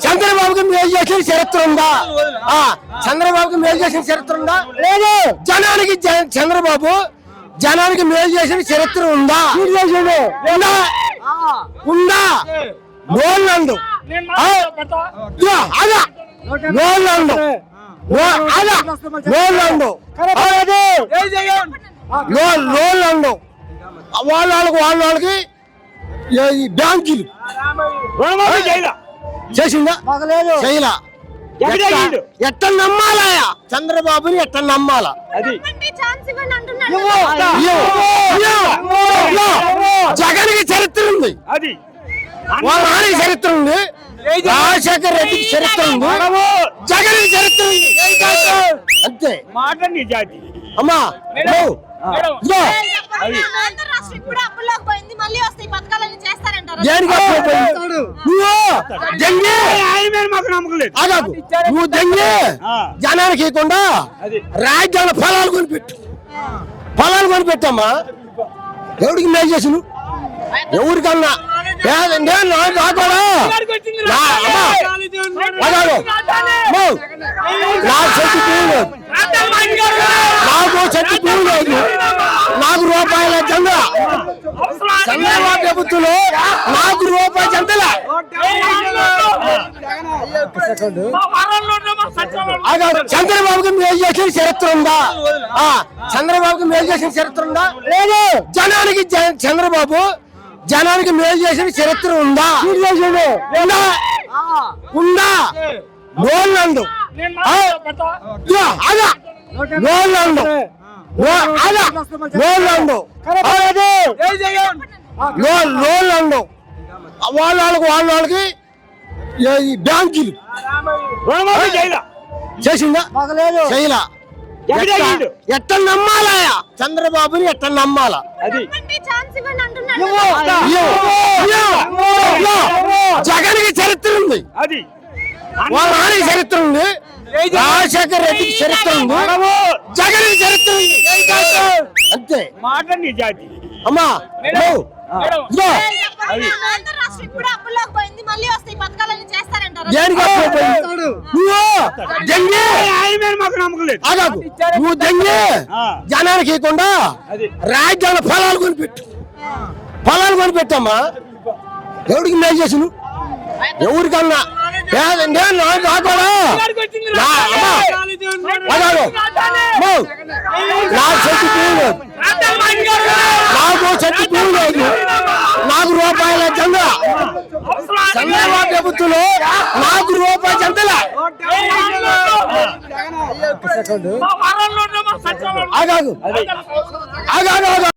చంద్రబాబుకి మేలు చేసిన చరిత్ర ఉందా? ఆ చంద్రబాబుకి మేలు చేసిన చరిత్ర ఉందా? లేదు. జనానికి జ- చంద్రబాబు జనానికి మేలు చేసిన చరిత్ర ఉందా? ఉందా? ఉందా? నోళ్ళండు ఆ, ఇదిగో, ఆగా. నోళ్ళండు నో- ఆగా. నోళ్ళండు లో- లోన్లండు వాళ్ళ వాళ్ళకి వాళ్ళ వాళ్ళకి ఈ బ్యాంకులు. రుణమాఫీ చేసిందా? చేయలా. ఎట్ట- నమ్మాలయా చంద్రబాబుని ఎట్ట నమ్మాలా? అది. ఇయ్యో. జగన్కి చరిత్ర ఉంది. అది. వాళ్ళ చరిత్ర ఉంది. రాజశేఖర రెడ్డికి చరిత్ర ఉంది. జగన్కి చరిత్ర ఉంది. అంతే. మాట నిజాతి అమ్మా చేస్తారంటారు? దేనికి జంగి. మాకు నమ్మకం లేదు. ఆగాకు నువ్వు జంగి. జనానికి ఇవ్వకుండా. రాజ్యాంగ ఫలాలు కొనిపెట్టు. ఫలాలు కొనిపెట్టమ్మా. ఎవరికి మేలు చేసిన ఎవరికన్నా? నేను నాకు నా చెట్టు లేదు నాకు చెట్టు భూమి లేదు నాకు రూపాయల చంద్ర చంద్రబాబు ప్రభుత్వంలో నాకు రూపాయి చందల ఆగాకు. చంద్రబాబుకి మేలు చేసిన చరిత్ర ఉందా? ఆ చంద్రబాబుకి మేలు చేసిన చరిత్ర ఉందా? లేదు. జనానికి చంద్రబాబు జనానికి మేలు చేసిన చరిత్ర ఉందా? ఉందా? ఉందా? నోళ్ళండు ఆగా. నోళ్ళండు వాళ్ళ వాళ్ళకి వాళ్ళ వాళ్ళకి బ్యాంకులు. చేసిందా? చేయలా. ఎట్ట- నమ్మాలయా చంద్రబాబుని ఎట్ట నమ్మాలా? అది. ఇయ్యో. జగన్కి చరిత్ర ఉంది. అది. వాళ్ళ నాన్నకి చరిత్ర ఉంది. రాజశేఖర రెడ్డికి చరిత్ర ఉంది. జగన్కి చరిత్ర ఉంది. అంతే. మాట నిజాతి అమ్మా దేనికి? నువ్వు జంగి. నువ్వు జంగి. జనానికి ఇవ్వకుండా అది. రాజ్యాంగ ఫలాలు కొనిపెట్టు. ఫలాలు కొనిపెట్టమ్మా. ఎవరికి మేలు చేసిన ఎవరికన్నా? ఏ- నేను నా- నాకు చెట్టు లేదు నాకు రూపాయల చంద్ర చంద్రబాబు ప్రభుత్వంలో నాకు రూపాయి చందల ఆగాగు. ఆగాగు ఆగాగు.